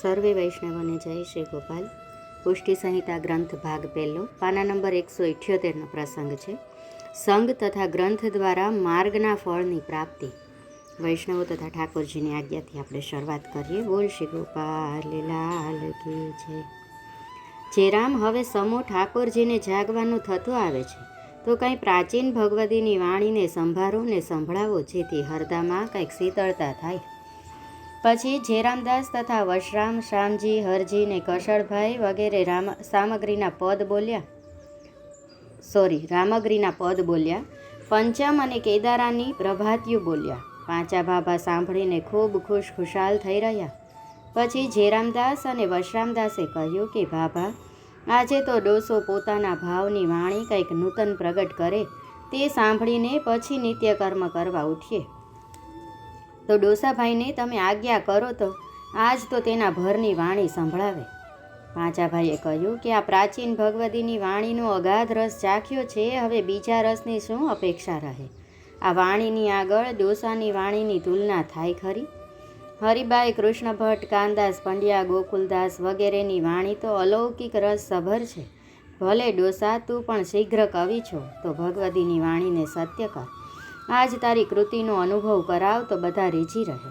સર્વે વૈષ્ણવોને જય શ્રી ગોપાલ. પુષ્ટિ સંહિતા ગ્રંથ ભાગ પહેલો, પાના નંબર એકસો ઇઠ્યોતેરનો પ્રસંગ છે. સંઘ તથા ગ્રંથ દ્વારા માર્ગના ફળની પ્રાપ્તિ. વૈષ્ણવો તથા ઠાકોરજીની આજ્ઞાથી આપણે શરૂઆત કરીએ. બોલ શ્રી ગોપાલ, લાલ કી છે જે રામ હવે સમો ઠાકોરજીને જાગવાનું થતું આવે છે, તો કંઈ પ્રાચીન ભગવતીની વાણીને સંભાળો ને સંભળાવો, જેથી હરદામાં કંઈક શીતળતા થાય. પછી જેરામદાસ તથા વશરામ, શ્યામજી હરજી ને કશળભાઈ વગેરે રામ, સામગ્રીના પદ બોલ્યા. સોરી, રામગ્રીના પદ બોલ્યા. પંચમ અને કેદારાની પ્રભાતિયું બોલ્યા. પાંચા ભાભા સાંભળીને ખૂબ ખુશ, ખુશાલ થઈ રહ્યા. પછી જેરામદાસ અને વશરામદાસે કહ્યું કે, ભાભા, આજે તો ડોસો પોતાના ભાવની વાણી કંઈક નૂતન પ્રગટ કરે. તે સાંભળીને પછી નિત્યકર્મ કરવા ઉઠીએ. તો ડોસાભાઈને તમે આજ્ઞા કરો તો આજ તો તેના ભરની વાણી સંભળાવે. પાંચાભાઈએ કહ્યું કે આ પ્રાચીન ભગવતીની વાણીનો અગાધ રસ ચાખ્યો છે, હવે બીજા રસની શું અપેક્ષા રહે? આ વાણીની આગળ ડોસાની વાણીની તુલના થાય ખરી? હરિબાઈ કૃષ્ણ ભટ્ટ કાનદાસ પંડ્યા, ગોકુલદાસ વગેરેની વાણી તો અલૌકિક રસ સભર છે. ભલે ડોસા, તું પણ શીઘ્ર કવિ છો, તો ભગવતીની વાણીને સત્ય કર. આજ તારી કૃતિનો અનુભવ કરાવ તો બધા રીઝી રહે.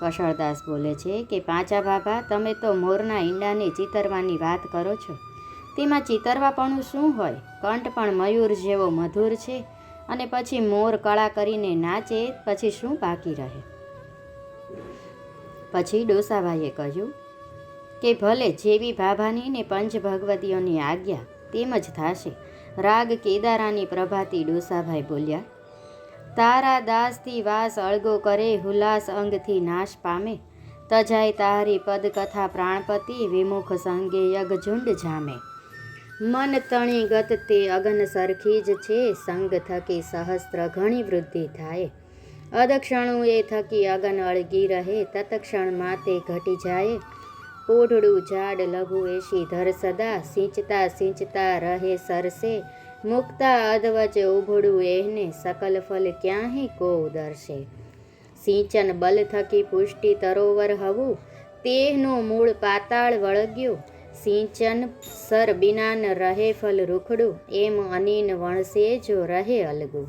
કશળદાસ બોલે છે કે પાંચા બાબા, તમે તો મોરના ઈંડાને ચિતરવાની વાત કરો છો. તેમાં ચિતરવાપણું શું હોય? કંઠ પણ મયુર જેવો મધુર છે અને પછી મોર કળા કરીને નાચે, પછી શું બાકી રહે? પછી ડોસાભાઈએ કહ્યું કે, ભલે જેવી ભાભાની ને પંચ ભગવતીઓની આજ્ઞા તેમ જ થશે. રાગ કેદારાની પ્રભાતી ડોસાભાઈ બોલ્યા તારા દાસથી વાસ અળગો કરે, હુલાસ અંગથી નાશ પામે. તજાય તારી પદકથા પ્રાણપતિ, વિમુખ સંગે યગઝુંડ જામે. મન તણી ગત તે અગન સરખી જ છે, સંગ થકી સહસ્ત્ર ઘણી વૃદ્ધિ થાય. અદક્ષણું એ થકી અગન અળગી રહે, તત્ક્ષણ માતે ઘટી જાય. પોઢડું ઝાડ લઘુ એશી ધર સદા, સિંચતા સિંચતા રહે સરસે. મુક્તા અધવચ ઉભડું એને સકલ ફલ ક્યાંહી કો ઉદરશે? સિંચન બલ થકી પુષ્ટિ તરોવર હવું તેહનું મૂળ પાતાળ વળગ્યું. સિંચન સર બિનાન રહે ફલ રૂખડું, એમ અનિન વણસે જો રહે અલગું.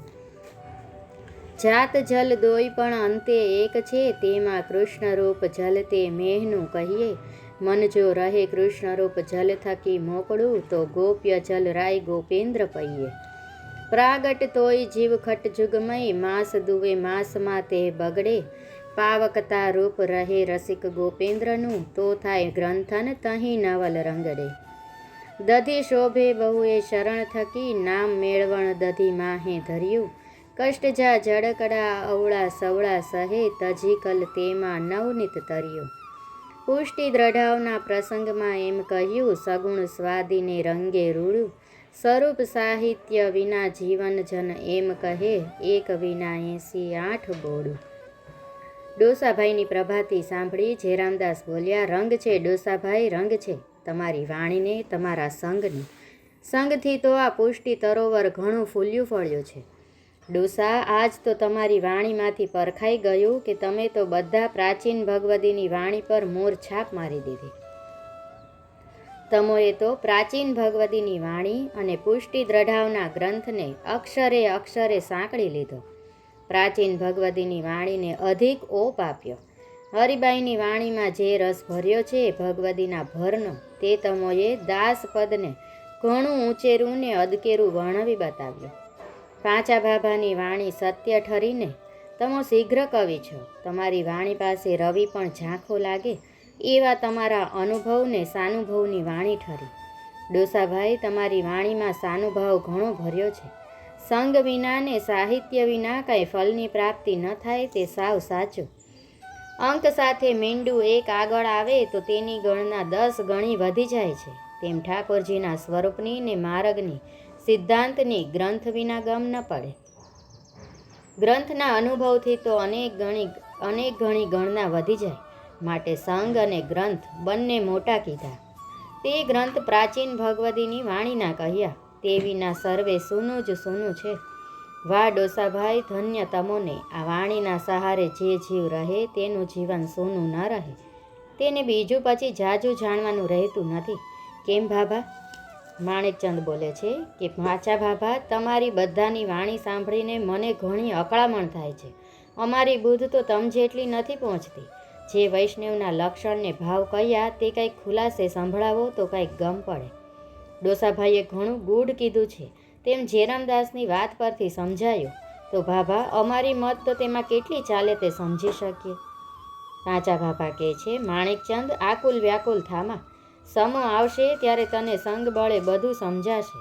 જાત જલ દોય પણ અંતે એક છે, તેમાં કૃષ્ણ રૂપ જલ તે મેહનું કહીએ. મન જો રહે કૃષ્ણ રૂપ જલ થકી મોકળું, તો ગોપ્ય જલ રાય ગોપેન્દ્ર પૈયે પ્રાગટ તોય જીવ ખટ જુગમય, માસ દુવે માસમાં તે બગડે. પાવકતા રૂપ રહે રસિક ગોપેન્દ્રનું, તો થાય ગ્રંથન તહીં નવલ રંગડે. દધી શોભે બહુએ શરણ થકી, નામ મેળવણ દધી માહે ધર્યું. કષ્ટ જા જડકડા અવળા સવળા સહે તજીકલ તેમાં નવનીત તર્યું. પુષ્ટિ દ્રઢાવના પ્રસંગમાં એમ કહ્યું, સગુણ સ્વાદીને રંગે રૂડું સ્વરૂપ સાહિત્ય વિના જીવન જન એમ કહે, એક વિના એસી આઠ બોડું ડોસાભાઈની પ્રભાતી સાંભળી જેરામદાસ બોલ્યા, રંગ છે ડોસાભાઈ, રંગ છે. તમારી વાણીને, તમારા સંગની. સંગથી તો આ પુષ્ટિ તરોવર ઘણું ફૂલ્યું ફળ્યું છે. ડોસા, આજ તો તમારી વાણીમાંથી પરખાઈ ગયું કે તમે તો બધા પ્રાચીન ભગવતીની વાણી પર મોર છાપ મારી દીધી. તમોએ તો પ્રાચીન ભગવતીની વાણી અને પુષ્ટિ દ્રઢાવના ગ્રંથને અક્ષરે અક્ષરે સાંકળી લીધો. પ્રાચીન ભગવતીની વાણીને અધિક ઓપ આપ્યો. હરિબાઈની વાણીમાં જે રસ ભર્યો છે ભગવતીના ભરનો, તે તમોએ દાસ પદને ઘણું ઊંચેરું ને અદકેરું વર્ણવી બતાવ્યું. પાંચા બાબાની વાણી સત્ય ઠરીને તમે શીઘ્ર કવિ છો. તમારી વાણી પાસે રવિ પણ ઝાંખો લાગે એવા તમારા અનુભવને સાનુભવની વાણી ઠરી. ડોસાભાઈ, તમારી વાણીમાં સાનુભાવ ઘણો ભર્યો છે. સંગ વિનાને સાહિત્ય વિના કાંઈ ફલની પ્રાપ્તિ ન થાય તે સાવ સાચું. અંક સાથે મીંડું એક આગળ આવે તો તેની ગણના દસ ગણી વધી જાય છે. તેમ ઠાકોરજીના સ્વરૂપની ને માર્ગની સિદ્ધાંતની ગ્રંથ વિના ગમ ન પડે. ગ્રંથના અનુભવથી તો અનેક ગણી, અનેક ઘણી ગણના વધી જાય. માટે સંગ અને ગ્રંથ બંને મોટા કીધા. તે ગ્રંથ પ્રાચીન ભગવતીની વાણીના કહ્યા. તે વિના સર્વે સૂનું જ સૂનું છે. વા ડોસાભાઈ, ધન્ય તમોને. આ વાણીના સહારે જે જીવ રહે તેનું જીવન સૂનું ન રહે. તેને બીજું પછી જાજુ જાણવાનું રહેતું નથી. કેમ ભાભા માણેકચંદ બોલે છે કે, માચા ભાભા તમારી બધાની વાણી સાંભળીને મને ઘણી અકળામણ થાય છે. અમારી બુદ્ધ તો તમ જેટલી નથી પહોંચતી. જે વૈષ્ણવના લક્ષણને ભાવ કહ્યા તે કંઈક ખુલાસે સંભળાવો તો કંઈક ગમ પડે. ડોસાભાઈએ ઘણું ગૂઢ કીધું છે. તેમ જેરામદાસની વાત પરથી સમજાયું. તો ભાભા અમારી મત તો તેમાં કેટલી ચાલે તે સમજી શકીએ? કાચા ભાભા કહે છે, માણેકચંદ આકુલ વ્યાકુલ થામા. સમો આવશે ત્યારે તને સંગ બળે બધું સમજાશે.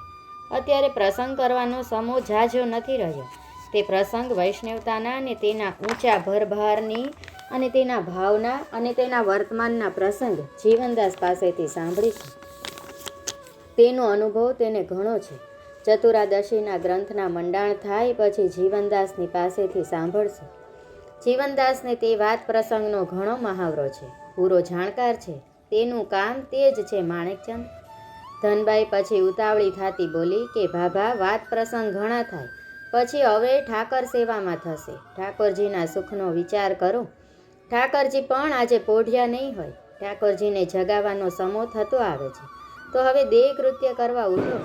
અત્યારે પ્રસંગ કરવાનો સમો ઝાઝો નથી રહ્યો. તે પ્રસંગ વૈષ્ણવતાના અને તેના ઊંચા ભરભારની અને તેના ભાવના અને તેના વર્તમાનના પ્રસંગ જીવનદાસ પાસેથી સાંભળીશું. તેનો અનુભવ તેને ઘણો છે. ચતુરાદશીના ગ્રંથના મંડાણ થાય પછી જીવનદાસની પાસેથી સાંભળશું. જીવનદાસને તે વાત પ્રસંગનો ઘણો મહાવરો છે. પૂરો જાણકાર છે. તેનું કામ તે જ છે, માણેકચંદ. ધનબાઈ પછી ઉતાવળી થતી બોલી કે, ભાભા, વાત પ્રસંગ ઘણા થાય. પછી હવે ઠાકર સેવામાં થશે. ઠાકોરજીના સુખનો વિચાર કરો. ઠાકરજી પણ આજે પોઢિયા નહીં હોય. ઠાકોરજીને જગાવવાનો સમો થતો આવે છે. તો હવે દેહ કૃત્ય કરવા ઉઠો.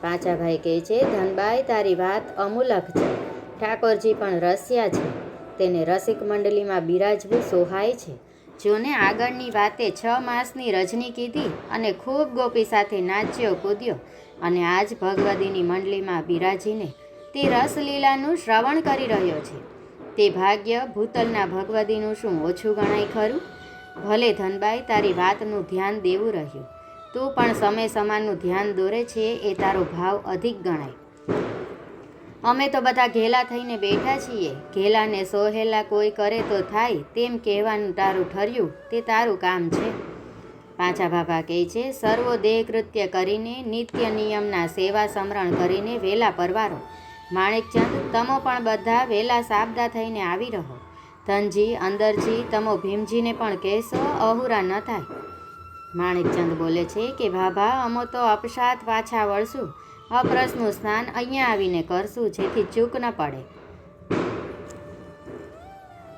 પાંચાભાઈ કહે છે, ધનબાઈ, તારી વાત અમૂલક છે. ઠાકોરજી પણ રસ્યા છે. તેને રસિક મંડળીમાં બિરાજવું સોહાય છે. જોને આગળની વાતે છ માસની રજની કીધી અને ખૂબ ગોપી સાથે નાચ્યો કૂદ્યો અને આજ ભગવદીની મંડળીમાં બિરાજીને તે રસલીલાનું શ્રવણ કરી રહ્યો છે. તે ભાગ્ય ભૂતલના ભગવદીનું શું ઓછું ગણાય ખરું? ભલે ધનબાઈ, તારી વાતનું ધ્યાન દેવું રહ્યું. તું પણ સમય સમાનનું ધ્યાન દોરે છે એ તારો ભાવ અધિક ગણાય. અમે તો બધા ઘેલા થઈને બેઠા છીએ. ઘેલાને સોહેલા કોઈ કરે તો થાય, તેમ કહેવાનું તારું ઠર્યું, તે તારું કામ છે. પાછા બાબા કહે છે, સર્વો દેહ કૃત્ય કરીને, નિત્ય નિયમના સેવા સમરણ કરીને વેલા પરવારો. માણેકચંદ તમો પણ બધા વેલા સાબદા થઈને આવી રહો. ધનજી, અંદરજી, તમો ભીમજીને પણ કહેશો, અહુરા ન થાય. માણેકચંદ બોલે છે કે ભાભા અમો તો અપસાત પાછા વળશું. અપ્રસનું સ્નાન અહીંયા આવીને કરશું, જેથી ચૂક ન પડે.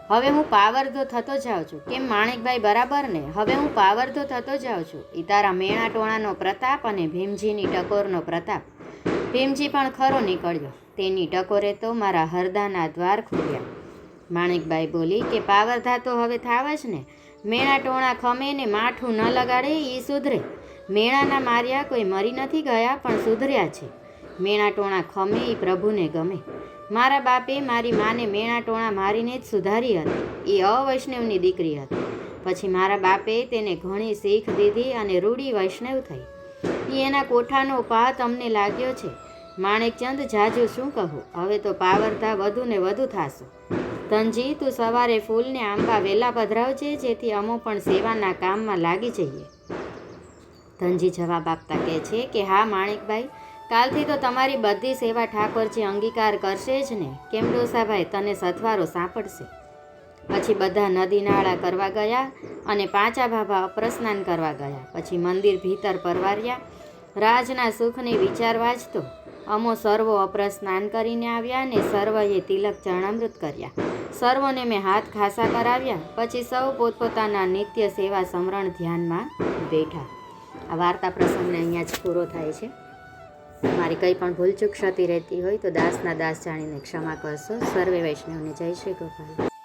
હવે હું પાવરધો થતો જાઉં છું. કેમ માણેકભાઈ બરાબર ને? હવે હું પાવરધો થતો જાઉં છું. ઇતારા તારા મેણા ટોણાનો પ્રતાપ અને ભીમજીની ટકોરનો પ્રતાપ. ભીમજી પણ ખરો નીકળ્યો. તેની ટકોરે તો મારા હરદાના દ્વાર ખુલ્યા માણેકબાઈ બોલી કે પાવરધા તો હવે થાવ જ ને. મેણા ટોણા ખમે ને માઠું ન લગાડે એ સુધરે. મેણાના માર્યા કોઈ મરી નથી ગયા, પણ સુધર્યા છે. મેણા ટોણા ખમે એ પ્રભુને ગમે. મારા બાપે મારી માને મેણા ટોણા મારીને જ સુધારી હતી. એ અવૈષ્ણવની દીકરી હતી. પછી મારા બાપે તેને ઘણી શીખ દીધી અને રૂડી વૈષ્ણવ થઈ. એ એના કોઠાનો પા તમને લાગ્યો છે. માણેકચંદ, જાજુ શું કહું? હવે તો પાવરધા વધુ ને વધુ થાશો. ધનજી, તું સવારે ફૂલને આંબા વેલા પધરાવજે, જેથી અમો પણ સેવાના કામમાં લાગી જઈએ. ધનજી જવાબ આપતા કહે છે કે, હા, માણેકભાઈ, કાલથી તો તમારી બધી સેવા ઠાકોરજી અંગીકાર કરશે જ ને. કેમ ડોસાભાઈ, તને સથવારો સાંપડશે? પછી બધા નદી નાળા કરવા ગયા અને પાંચા ભાભા અપ્રસ્નાન કરવા ગયા. પછી મંદિર ભીતર પરવાર્યા. રાજના સુખને વિચાર વાંચતો, અમો સર્વો અપ્રસ્નાન કરીને આવ્યા ને સર્વએ તિલક ચરણામૃત કર્યા. સર્વોને મેં હાથ ખાસા કરાવ્યા. પછી સૌ પોતપોતાના નિત્ય સેવા સમરણ ધ્યાનમાં બેઠા. આ વાર્તા પ્રસંગને અહીંયા જ પૂરો થાય છે. મારી કંઈ પણ ભૂલચૂક ક્ષતિ રહેતી હોય તો દાસના દાસ જાણીને ક્ષમા કરશો. સર્વે વૈષ્ણવને જય શ્રી ગોપાલ.